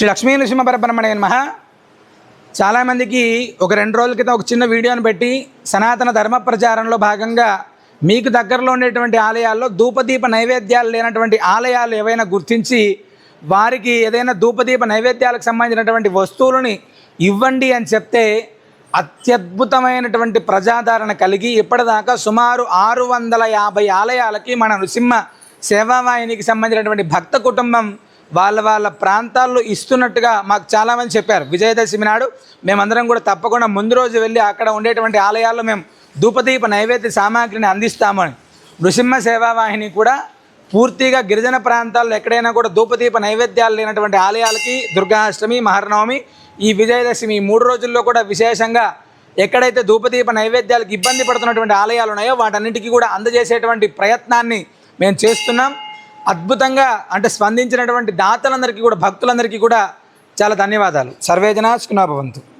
శ్రీ లక్ష్మీ నృసింహ పరబ్రహ్మణే నమ. చాలామందికి ఒక రెండు రోజుల క్రితం ఒక చిన్న వీడియోని పెట్టి సనాతన ధర్మ ప్రచారంలో భాగంగా మీకు దగ్గరలో ఉండేటువంటి ఆలయాల్లో ధూపదీప నైవేద్యాలు లేనటువంటి ఆలయాలు ఏవైనా గుర్తించి వారికి ఏదైనా ధూపదీప నైవేద్యాలకు సంబంధించినటువంటి వస్తువులని ఇవ్వండి అని చెప్తే అత్యద్భుతమైనటువంటి ప్రజాదరణ కలిగి ఇప్పటిదాకా సుమారు ఆరు వందల యాభై ఆలయాలకి మన నృసింహ సేవావాహినికి సంబంధించినటువంటి భక్త కుటుంబం వాళ్ళ వాళ్ళ ప్రాంతాల్లో ఇస్తున్నట్టుగా మాకు చాలామంది చెప్పారు. విజయదశమి నాడు మేమందరం కూడా తప్పకుండా ముందు రోజు వెళ్ళి అక్కడ ఉండేటువంటి ఆలయాల్లో మేము ధూపదీప నైవేద్య సామాగ్రిని అందిస్తామని నృసింహ సేవావాహిని కూడా పూర్తిగా గిరిజన ప్రాంతాల్లో ఎక్కడైనా కూడా ధూపదీప నైవేద్యాలు లేనటువంటి ఆలయాలకి దుర్గాష్టమి మహర్నవమి ఈ విజయదశమి ఈ మూడు రోజుల్లో కూడా విశేషంగా ఎక్కడైతే ధూపదీప నైవేద్యాలకు ఇబ్బంది పడుతున్నటువంటి ఆలయాలు ఉన్నాయో వాటన్నిటికీ కూడా అందజేసేటువంటి ప్రయత్నాన్ని మేము చేస్తున్నాం. అద్భుతంగా అంటే స్పందించినటువంటి దాతలందరికీ కూడా భక్తులందరికీ కూడా చాలా ధన్యవాదాలు. సర్వేజన సుఖనాభవంతు